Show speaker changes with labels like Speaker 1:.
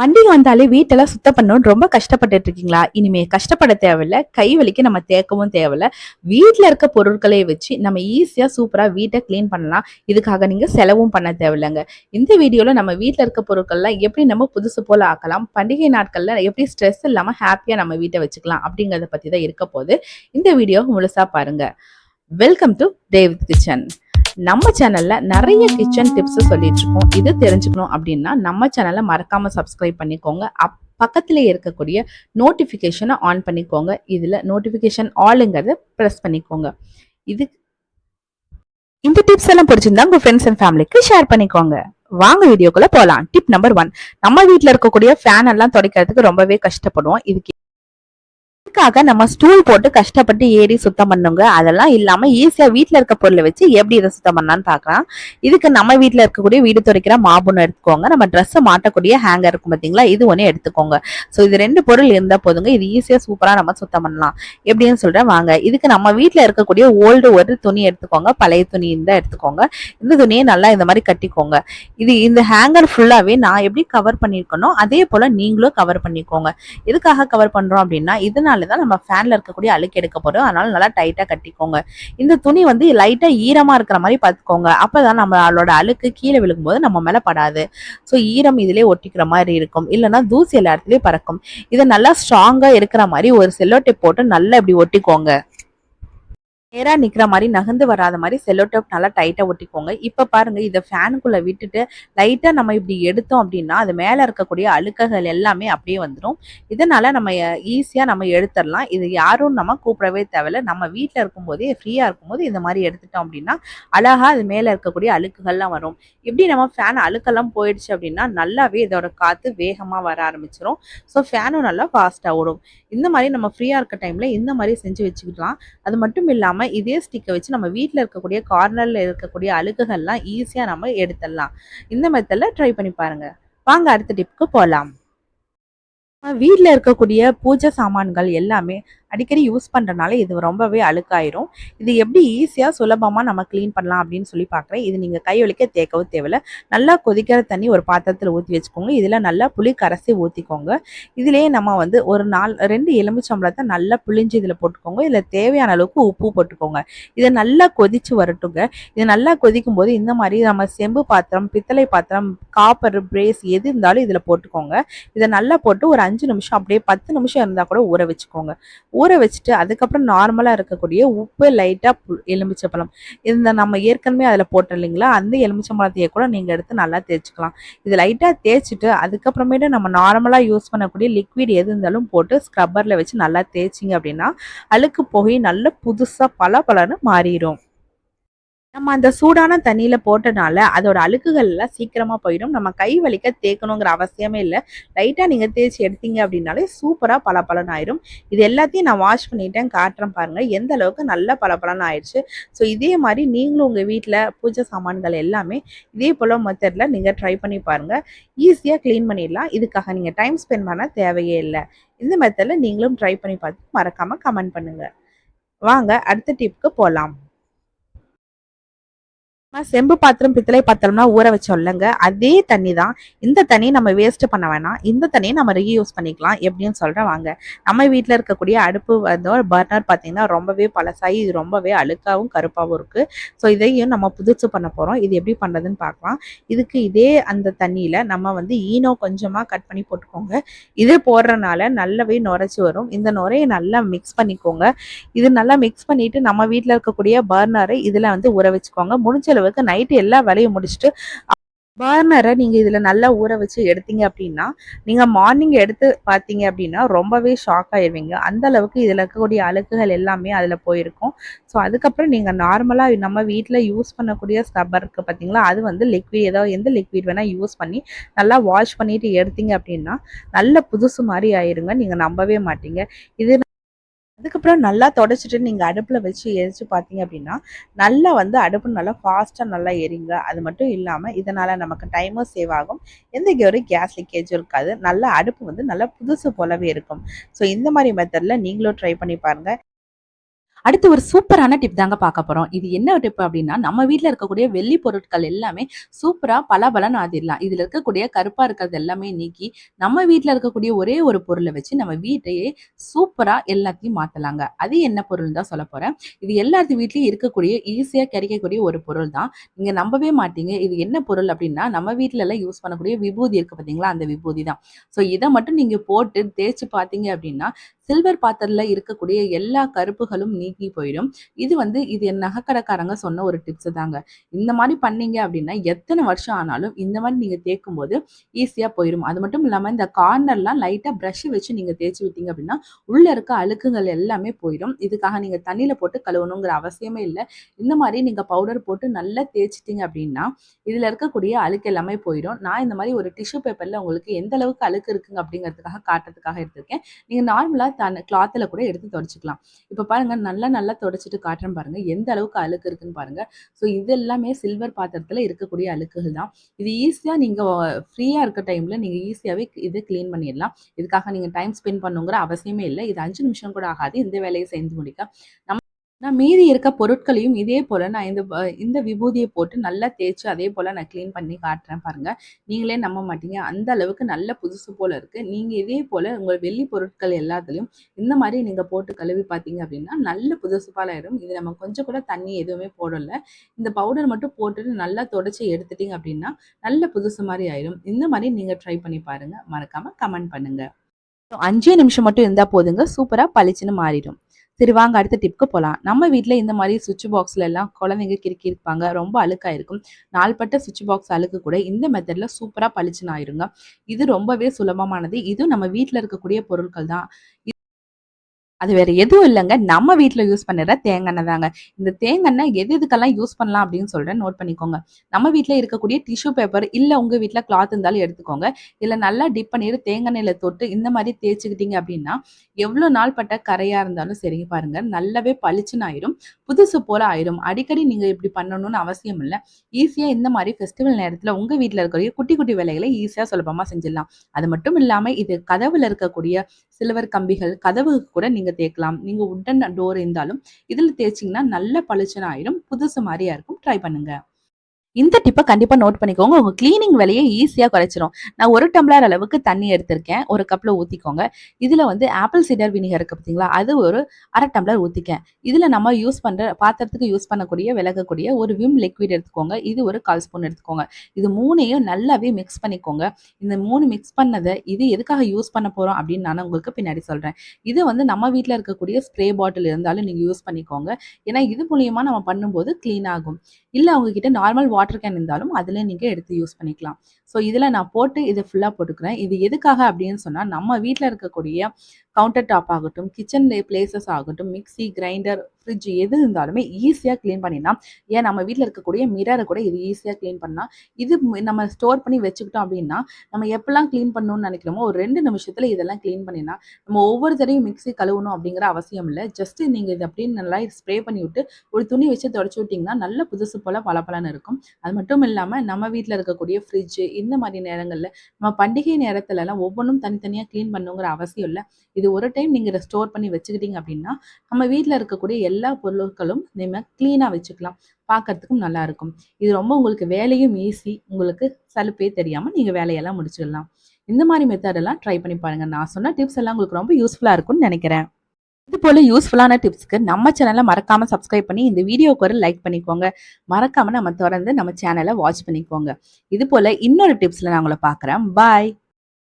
Speaker 1: பண்டிகை வந்தாலே வீட்டெல்லாம் சுத்தம் பண்ணணும் ரொம்ப கஷ்டப்பட்டுட்டு இருக்கீங்களா? இனிமே கஷ்டப்பட தேவையில்ல. கை வலிக்கு நம்ம தேக்கவும் தேவையில்ல. வீட்டில் இருக்க பொருட்களை வச்சு நம்ம ஈஸியாக சூப்பராக வீட்டை க்ளீன் பண்ணலாம். இதுக்காக நீங்கள் செலவும் பண்ண தேவையில்லைங்க. இந்த வீடியோவில் நம்ம வீட்டில் இருக்க பொருட்கள்லாம் எப்படி நம்ம புதுசு போல் ஆக்கலாம். பண்டிகை நாட்களில் எப்படி ஸ்ட்ரெஸ் இல்லாமல் ஹாப்பியாக நம்ம வீட்டை வச்சுக்கலாம் அப்படிங்கிறத பற்றி தான் இருக்க போது இந்த வீடியோ முழுசாக பாருங்கள் வெல்கம் டு டேவித் கிச்சன் நம்ம சேனல்ல நிறைய கிச்சன் டிப்ஸ் சொல்லிட்டு இருக்கோம் இது தெரிஞ்சுக்கணும் அப்படின்னா நம்ம சேனலை மறக்காம சப்ஸ்கிரைப் பண்ணிக்கோங்க. அப் பக்கத்திலே இருக்கக்கூடிய நோட்டிஃபிகேஷனை ஆன் பண்ணிக்கோங்க. இதில் நோட்டிஃபிகேஷன் ஆளுங்கிறத ப்ரெஸ் பண்ணிக்கோங்க. இது இந்த டிப்ஸ் எல்லாம் பிடிச்சிருந்தா உங்க ஃப்ரெண்ட்ஸ் அண்ட் ஃபேமிலிக்கு ஷேர் பண்ணிக்கோங்க. வாங்க வீடியோக்குள்ள போலாம். டிப் நம்பர் ஒன் நம்ம வீட்ல இருக்கக்கூடிய ஃபேன் எல்லாம் துடைக்கிறதுக்கு ரொம்பவே கஷ்டப்படுவோம். இதுக்கு இதுக்காக நம்ம ஸ்டூல் போட்டு கஷ்டப்பட்டு ஏறி சுத்தம் பண்ணுங்க. அதெல்லாம் இல்லாம ஈஸியா வீட்டுல இருக்க பொருளை வச்சு எப்படி இதை சுத்தம் பண்ணலாம்னு பாக்கலாம் இதுக்கு நம்ம வீட்டுல இருக்கக்கூடிய வீடு துடைக்கிற மாபுன்னு எடுத்துக்கோங்க. நம்ம ட்ரெஸ் மாட்டக்கூடிய ஹேங்கர் இருக்கும் பாத்தீங்களா? இது ஒண்ணு எடுத்துக்கோங்க. ஸோ இது ரெண்டு பொருள் இருந்தா போதுங்க. இது ஈஸியா சூப்பரா நம்ம சுத்தம் பண்ணலாம். எப்படின்னு சொல்றேன் வாங்க. இதுக்கு நம்ம வீட்டுல இருக்கக்கூடிய ஓல்டு ஒரு துணி எடுத்துக்கோங்க. பழைய துணி இருந்தா எடுத்துக்கோங்க. இந்த துணியை நல்லா இந்த மாதிரி கட்டிக்கோங்க. இது இந்த ஹேங்கர் ஃபுல்லாவே நான் எப்படி கவர் பண்ணிருக்கனோ அதே போல நீங்களும் கவர் பண்ணிக்கோங்க. எதுக்காக கவர் பண்றோம் அப்படின்னா இதனால தான் நம்ம ஃபேனில் இருக்கக்கூடிய அழுக்கு எடுக்க போகிறோம் அதனால நல்லா டைட்டாக கட்டிக்கோங்க. இந்த துணி வந்து லைட்டாக ஈரமாக இருக்கிற மாதிரி பார்த்துக்கோங்க. அப்பதான் நம்மளோட அழுக்கு கீழே விழுகும்போது நம்ம மேலே படாது. ஸோ ஈரம் இதிலே ஒட்டிக்கிற மாதிரி இருக்கும். இல்லைன்னா தூசி எல்லா இடத்துலையும் பறக்கும். இதை நல்லா ஸ்ட்ராங்காக இருக்கிற மாதிரி ஒரு செல்லோ டேப் போட்டு நல்லா இப்படி ஒட்டிக்கோங்க. நேராக நிற்கிற மாதிரி நகர்ந்து வராத மாதிரி செல்லோ டேப் நல்லா டைட்டாக ஒட்டிக்கோங்க. இப்போ பாருங்கள் இதை ஃபேனுக்குள்ளே விட்டுட்டு லைட்டாக நம்ம இப்படி எடுத்தோம் அப்படின்னா அது மேலே இருக்கக்கூடிய அழுக்குகள் எல்லாமே அப்படியே வந்துடும் இதனால் நம்ம ஈஸியாக நம்ம எடுத்துடலாம். இது யாரும் நம்ம கூப்பிடவே தேவையில்ல. நம்ம வீட்டில் இருக்கும்போதே ஃப்ரீயாக இருக்கும்போது இந்த மாதிரி எடுத்துட்டோம் அப்படின்னா அழகாக அது மேலே இருக்கக்கூடிய அழுக்குகள்லாம் வரும். இப்படி நம்ம ஃபேன் அழுக்கெல்லாம் போயிடுச்சு அப்படின்னா நல்லாவே இதோட காற்று வேகமாக வர ஆரம்பிச்சிடும் ஸோ ஃபேனும் நல்லா ஃபாஸ்ட்டாக ஓடும். இந்த மாதிரி நம்ம ஃப்ரீயாக இருக்க டைமில் இந்த மாதிரி செஞ்சு வச்சுக்கலாம். அது மட்டும் இல்லாமல் நம்ம இதே ஸ்டிக்கை வச்சு நம்ம வீட்டில் இருக்கக்கூடிய கார்னர்ல இருக்கக்கூடிய அழுக்குகள்லாம் ஈஸியாக நம்ம எடுத்துடலாம். இந்த மெத்தடில் ட்ரை பண்ணி பாருங்க. வாங்க அடுத்த டிப்புக்கு போகலாம் வீட்டில் இருக்கக்கூடிய பூஜை சாமான்கள் எல்லாமே அடிக்கடி யூஸ் பண்ணுறனால இது ரொம்பவே அழுக்காயிரும். இது எப்படி ஈஸியாக சுலபமாக நம்ம க்ளீன் பண்ணலாம் அப்படின்னு சொல்லி பார்க்குறேன் இது நீங்கள் கை வலிக்க தேக்கவும் தேவையில்ல. நல்லா கொதிக்கிற தண்ணி ஒரு பாத்திரத்தில் ஊற்றி வச்சுக்கோங்க. இதில் நல்லா புளி கரைசி ஊற்றிக்கோங்க இதுலேயே நம்ம வந்து ஒரு நாள் ரெண்டு எலுமிச்சம்பழத்தை நல்லா புளிஞ்சு இதில் போட்டுக்கோங்க. இதில் தேவையான அளவுக்கு உப்பு போட்டுக்கோங்க. இதை நல்லா கொதிச்சு வரட்டுங்க. இது நல்லா கொதிக்கும் போது இந்த மாதிரி நம்ம செம்பு பாத்திரம் பித்தளை பாத்திரம் காப்பர் பிரேஸ் எது இருந்தாலும் இதில் போட்டுக்கோங்க. இதை நல்லா போட்டு ஒரு அஞ்சு நிமிஷம் அப்படியே பத்து நிமிஷம் இருந்தால் கூட ஊற வச்சுக்கோங்க. ஊற வச்சுட்டு அதுக்கப்புறம் நார்மலாக இருக்கக்கூடிய உப்பு லைட்டாக எலுமிச்சப்பழம் இந்த நம்ம ஏற்கனவே அதில் போட்டோம் இல்லைங்களா? அந்த எலுமிச்சம்பழத்தையே கூட நீங்கள் எடுத்து நல்லா தேய்ச்சிக்கலாம். இது லைட்டாக தேய்ச்சிட்டு அதுக்கப்புறமேட்டு நம்ம நார்மலாக யூஸ் பண்ணக்கூடிய லிக்விட் எது இருந்தாலும் போட்டு ஸ்க்ரப்பரில் வச்சு நல்லா தேய்ச்சிங்க அப்படின்னா அழுக்கு போய் நல்ல புதுசாக பல பலன்னு மாறிடும். நம்ம அந்த சூடான தண்ணியில போட்டனால அதோட அழுக்குகள் எல்லாம் சீக்கிரமா போயிடும். நம்ம கை வலிக்க தேய்க்கணுங்கிற அவசியமே இல்லை. லைட்டா நீங்க தேய்ச்சி எடுத்தீங்க அப்படின்னாலே சூப்பரா பளபளன்னு ஆயிரும் இது எல்லாத்தையும் நான் வாஷ் பண்ணிட்டேன். காட்டுறேன் பாருங்க. எந்த அளவுக்கு நல்ல பளபளன்னு ஆயிடுச்சு ஸோ இதே மாதிரி நீங்களும் உங்க வீட்டில் பூஜை சாமான்கள் எல்லாமே இதே போல மெத்தட்ல நீங்க ட்ரை பண்ணி பாருங்க. ஈஸியா க்ளீன் பண்ணிடலாம். இதுக்காக நீங்க டைம் ஸ்பெண்ட் பண்ண தேவையே இல்லை. இந்த மெத்தட்ல நீங்களும் ட்ரை பண்ணி பார்த்து மறக்காம கமெண்ட் பண்ணுங்க. வாங்க அடுத்த டிப்புக்கு போகலாம் செம்பு பாத்திரம் பித்தளை பாத்திரம்னா ஊற வச்சோம்லங்க அதே தண்ணி தான் இந்த தண்ணி நம்ம வேஸ்ட் பண்ண வேணாம். இந்த தண்ணியை நம்ம ரீயூஸ் பண்ணிக்கலாம் எப்படின்னு சொல்றேன் வாங்க. நம்ம வீட்டில் இருக்கக்கூடிய அடுப்பு வந்து பர்னர் பார்த்தீங்கன்னா ரொம்பவே பழசாகி இது ரொம்பவே அழுக்காகவும் கருப்பாகவும் இருக்குது ஸோ இதையும் நம்ம புதுசு பண்ண போகிறோம் இது எப்படி பண்ணுறதுன்னு பார்க்கலாம். இதுக்கு இதே அந்த தண்ணியில் நம்ம வந்து ஈனோ கொஞ்சமாக கட் பண்ணி போட்டுக்கோங்க. இது போடுறனால நல்லாவே நுரைச்சி வரும். இந்த நுரையை நல்லா மிக்ஸ் பண்ணிக்கோங்க. இது நல்லா மிக்ஸ் பண்ணிவிட்டு நம்ம வீட்டில் இருக்கக்கூடிய பர்னரை இதில் வந்து ஊற வச்சுக்கோங்க. முடிஞ்ச அளவுக்கு நைட்டு எல்லா வேலையும் முடிச்சுட்டு பர்னரை நீங்கள் இதுல நல்லா ஊற வச்சு எடுத்தீங்க அப்படின்னா நீங்க மார்னிங் எடுத்து பார்த்தீங்க அப்படின்னா ரொம்பவே ஷாக் ஆயிருவீங்க. அந்த அளவுக்கு இதில் இருக்கக்கூடிய அழுக்குகள் எல்லாமே அதுல போயிருக்கும். ஸோ அதுக்கப்புறம் நீங்க நார்மலாக நம்ம வீட்டில் யூஸ் பண்ணக்கூடிய ஸ்க்ரப்பர் இருக்கு பார்த்தீங்களா அது வந்து லிக்விட் ஏதோ எந்த லிக்விட் வேணால் யூஸ் பண்ணி நல்லா வாஷ் பண்ணிட்டு எடுத்தீங்க அப்படின்னா நல்ல புதுசு மாதிரி ஆயிருங்க. நீங்க நம்பவே மாட்டீங்க. இது அதுக்கப்புறம் நல்லா தொடச்சிட்டு நீங்கள் அடுப்பில் வச்சு எரிச்சு பார்த்தீங்க அப்படின்னா நல்லா வந்து அடுப்பு நல்லா ஃபாஸ்ட்டாக நல்லா எரிங்க. அது மட்டும் இல்லாமல் இதனால் நமக்கு டைமும் சேவ் ஆகும். எந்த ஒரு கேஸ் லீக்கேஜும் இருக்காது. நல்லா அடுப்பு வந்து நல்லா புதுசு போலவே இருக்கும். ஸோ இந்த மாதிரி மெத்தடில் நீங்களும் ட்ரை பண்ணி பாருங்கள் அடுத்து ஒரு சூப்பரான டிப் தாங்க பார்க்க போகிறோம் இது என்ன டிப் அப்படின்னா நம்ம வீட்டில் இருக்கக்கூடிய வெள்ளி பொருட்கள் எல்லாமே சூப்பரா பளபளன்னு ஆதிரலாம் இதில் இருக்கக்கூடிய கருப்பாக இருக்கிறது எல்லாமே நீக்கி, நம்ம வீட்டில் இருக்கக்கூடிய ஒரே ஒரு பொருளை வச்சு நம்ம வீட்டையே சூப்பராக எல்லாத்தையும் மாற்றலாங்க அது என்ன பொருள் தான் சொல்லப் போகிறேன் இது எல்லாத்து வீட்லேயும் இருக்கக்கூடிய ஈஸியாக கிடைக்கக்கூடிய ஒரு பொருள் தான். நீங்கள் நம்பவே மாட்டீங்க. இது என்ன பொருள் அப்படின்னா நம்ம வீட்டிலலாம் யூஸ் பண்ணக்கூடிய விபூதி இருக்குது பார்த்தீங்களா, அந்த விபூதி தான். ஸோ இதை மட்டும் நீங்கள் போட்டு தேய்ச்சி பார்த்தீங்க அப்படின்னா சில்வர் பாத்திரத்தில் இருக்கக்கூடிய எல்லா கருப்புகளும் நீங்கி போயிடும். இது வந்து இது என் நகைக்கடைக்காரங்க சொன்ன ஒரு டிப்ஸ் தாங்க. இந்த மாதிரி பண்ணீங்க அப்படின்னா எத்தனை வருஷம் ஆனாலும் இந்த மாதிரி நீங்கள் தேய்க்கும் தேய்க்கும்போது ஈஸியாக போயிடும் அது மட்டும் இல்லாமல் இந்த கார்னர்லாம் லைட்டாக ப்ரஷ் வச்சு நீங்கள் தேய்ச்சி விட்டீங்க அப்படின்னா உள்ளே இருக்க அழுக்குகள் எல்லாமே போயிடும். இதுக்காக நீங்கள் தண்ணியில் போட்டு கழுவணுங்கிற அவசியமே இல்லை இந்த மாதிரி நீங்கள் பவுடர் போட்டு நல்லா தேய்ச்சிட்டிங்க அப்படின்னா இதில் இருக்கக்கூடிய அழுக்கு எல்லாமே போயிடும். நான் இந்த மாதிரி ஒரு டிஷ்யூ பேப்பரில் உங்களுக்கு எந்த அளவுக்கு அழுக்கு இருக்குங்க அப்படிங்கிறதுக்காக காட்டுறதுக்காக எடுத்திருக்கேன். நீங்கள் நார்மலாக தன் கிளாத்தில் கூட எடுத்து தொடச்சுக்கலாம். இப்போ பாருங்க நல்லா நல்லா துடைச்சிட்டு காட்டுறேன் பாருங்க. எந்த அளவுக்கு அழுக்கு இருக்குன்னு பாருங்க. ஸோ இது எல்லாமே சில்வர் பாத்திரத்துல இருக்கக்கூடிய அழுக்குகள் தான். இது ஈஸியா நீங்க ஃப்ரீயா இருக்க டைம்ல நீங்க ஈஸியாவே இதை கிளீன் பண்ணிடலாம். இதுக்காக நீங்க டைம் ஸ்பெண்ட் பண்ணுங்கிற அவசியமே இல்லை இது அஞ்சு நிமிஷம் கூட ஆகாது. இந்த வேலையை செஞ்சு முடிக்க. நம்ம நான் மீதி இருக்க பொருட்களையும் இதே போல் நான் இந்த இந்த விபூதியை போட்டு நல்லா தேய்ச்சி அதே போல் நான் க்ளீன் பண்ணி காட்டுறேன் பாருங்கள் நீங்களே நம்ப மாட்டீங்க. அந்த அளவுக்கு நல்ல புதுசு போல் இருக்குது நீங்கள் இதே போல் உங்கள் வெள்ளி பொருட்கள் எல்லாத்துலேயும் இந்த மாதிரி நீங்கள் போட்டு கழுவி பார்த்தீங்க அப்படின்னா நல்ல புதுசு போல இது நம்ம கொஞ்சம் கூட தண்ணி எதுவுமே போடல. இந்த பவுடர் மட்டும் போட்டுட்டு நல்லா தொடச்சி எடுத்துட்டீங்க அப்படின்னா நல்ல புதுசு மாதிரி ஆயிடும் இந்த மாதிரி நீங்கள் ட்ரை பண்ணி பாருங்கள் மறக்காமல் கமெண்ட் பண்ணுங்கள் அஞ்சே நிமிஷம் மட்டும் இருந்தால் போதுங்க. சூப்பராக பளிச்சுன்னு மாறிடும். சரி வாங்க அடுத்த டிப்க்கு போலாம். நம்ம வீட்ல இந்த மாதிரி சுவிட்ச் பாக்ஸ்ல எல்லாம் குழந்தைங்க கிறுக்கியிருப்பாங்க. ரொம்ப அழுக்கா இருக்கும். நாள்பட்ட சுவிட்ச் பாக்ஸ் அழுக்கு கூட இந்த மெத்தட்ல சூப்பரா பளிச்சுன்னு ஆயிருங்க. இது ரொம்பவே சுலபமானது. இதுவும் நம்ம வீட்ல இருக்கக்கூடிய பொருட்கள் தான். அது வேற எதுவும் இல்லைங்க நம்ம வீட்டில் யூஸ் பண்ணுற தேங்காய் தாங்க. இந்த தேங்காய் எது எதுக்கெல்லாம் யூஸ் பண்ணலாம் அப்படின்னு சொல்றேன் நோட் பண்ணிக்கோங்க. நம்ம வீட்டில் இருக்கக்கூடிய டிஷ்யூ பேப்பர் இல்லை உங்க வீட்டில் கிளாத் இருந்தாலும் எடுத்துக்கோங்க. இல்லை நல்லா டிப் பண்ணிட்டு தேங்காய் எண்ணெயில தொட்டு இந்த மாதிரி தேய்ச்சிக்கிட்டீங்க அப்படின்னா எவ்வளோ நாள் பட்ட கரையா இருந்தாலும் சரிங்க பாருங்க. நல்லாவே பளிச்சுன்னு ஆயிரும். புதுசு போல ஆயிரும். அடிக்கடி நீங்க இப்படி பண்ணணும்னு அவசியம் இல்லை ஈஸியா இந்த மாதிரி ஃபெஸ்டிவல் நேரத்தில் உங்க வீட்டில் இருக்கக்கூடிய குட்டி குட்டி வேலைகளை ஈஸியாக சுலபமாக செஞ்சிடலாம். அது மட்டும் இல்லாமல் இது கதவுல இருக்கக்கூடிய சில்வர் கம்பிகள், கதவுக்கு கூட நீங்க தேய்க்கலாம். நீங்க உட்டன் டோர் இருந்தாலும் இதுல தேய்ச்சிங்கன்னா நல்ல பளிச்சுன்னு ஆயிடும் புதுசு மாதிரியா இருக்கும். ட்ரை பண்ணுங்க. இந்த டிப்பை கண்டிப்பா நோட் பண்ணிக்கோங்க. உங்கள் கிளீனிங் விலையை ஈஸியாக குறைச்சிரும். நான் ஒரு டம்ளர் அளவுக்கு தண்ணி எடுத்திருக்கேன். 1 கப்ல ஊத்திக்கோங்க. இதுல வந்து ஆப்பிள் சீடர் வினிகர் இருக்குது பார்த்தீங்களா, அது ஒரு அரை டம்ளர் ஊற்றிக்கேன் இதுல நம்ம யூஸ் பண்ணுற பாத்திரத்துக்கு யூஸ் பண்ணக்கூடிய விலகக்கூடிய ஒரு விம் லிக்விட் எடுத்துக்கோங்க. இது ஒரு 1/4 ஸ்பூன் எடுத்துக்கோங்க. இது மூணையும் நல்லாவே மிக்ஸ் பண்ணிக்கோங்க. இந்த மூணு மிக்ஸ் பண்ணதை இது எதுக்காக யூஸ் பண்ண போறோம் அப்படின்னு நான் உங்களுக்கு பின்னாடி சொல்றேன். இது வந்து நம்ம வீட்ல இருக்கக்கூடிய ஸ்ப்ரே பாட்டில் இருந்தாலும் நீங்க யூஸ் பண்ணிக்கோங்க. ஏன்னா இது மூலியமா நம்ம பண்ணும்போது கிளீன் ஆகும். இல்ல அவங்கக்கிட்ட கிட்ட நார்மல் வாட்டர் கேன் இருந்தாலும் அதில் நீங்கள் எடுத்து யூஸ் பண்ணிக்கலாம். ஸோ இதில் நான் போட்டு இதை ஃபுல்லாக போட்டுக்கிறேன். இது எதுக்காக அப்படின்னு சொன்னால் நம்ம வீட்டில் இருக்கக்கூடிய கவுண்டர் டாப் ஆகட்டும், கிச்சன் பிளேசஸ் ஆகட்டும், மிக்ஸி, கிரைண்டர், ஃப்ரிட்ஜ் எது இருந்தாலுமே ஈஸியாக க்ளீன் பண்ணிடலாம். ஏன் நம்ம வீட்டில் இருக்கக்கூடிய மிரரை கூட இது ஈஸியாக க்ளீன் பண்ணலாம். இது நம்ம ஸ்டோர் பண்ணி வச்சுக்கிட்டோம் அப்படின்னா நம்ம எப்பெல்லாம் க்ளீன் பண்ணணும்னு நினைக்கிறோமோ ஒரு ரெண்டு நிமிஷத்தில் இதெல்லாம் க்ளீன் பண்ணிடலாம். நம்ம ஒவ்வொரு தடவையும் மிக்ஸி கழுவணும் அப்படிங்கிற அவசியம் இல்லை ஜஸ்ட் நீங்கள் இது அப்படின்னு நல்லா ஸ்ப்ரே பண்ணி விட்டு, ஒரு துணி வச்சு தொடச்சி விட்டிங்கன்னா நல்ல புதுசு போல பளபளன்னு இருக்கும். அது மட்டும் இல்லாமல் நம்ம வீட்டில் இருக்கக்கூடிய ஃப்ரிட்ஜ் இந்த மாதிரி நேரங்களில் நம்ம பண்டிகை நேரத்துலலாம் ஒவ்வொன்றும் தனித்தனியாக க்ளீன் பண்ணணுங்கிற அவசியம் இல்லை இது ஒரு டைம் நீங்கள் ஸ்டோர் பண்ணி வச்சுக்கிட்டீங்க அப்படின்னா நம்ம வீட்டில் இருக்கக்கூடிய எல்லா எல்லா பொருட்களும் நம்ம கிளீனாக வச்சுக்கலாம். பார்க்கறதுக்கும் நல்லா இருக்கும். இது ரொம்ப உங்களுக்கு வேலையும் ஈஸி. உங்களுக்கு சலுப்பே தெரியாமல் நீங்கள் வேலையெல்லாம் முடிச்சிடலாம். இந்த மாதிரி மெத்தட் எல்லாம் ட்ரை பண்ணி பாருங்க. நான் சொன்ன டிப்ஸ் எல்லாம் உங்களுக்கு ரொம்ப யூஸ்ஃபுல்லாக இருக்கும்னு நினைக்கிறேன் இது போல யூஸ்ஃபுல்லான டிப்ஸ்க்கு நம்ம சேனலை மறக்காம சப்ஸ்கிரைப் பண்ணி இந்த வீடியோக்கு ஒரு லைக் பண்ணிக்கோங்க. மறக்காம நம்ம தொடர்ந்து நம்ம சேனலை வாட்ச் பண்ணிக்கோங்க. இது போல இன்னொரு டிப்ஸ்ல நான் உங்களை பார்க்குறேன். பாய்.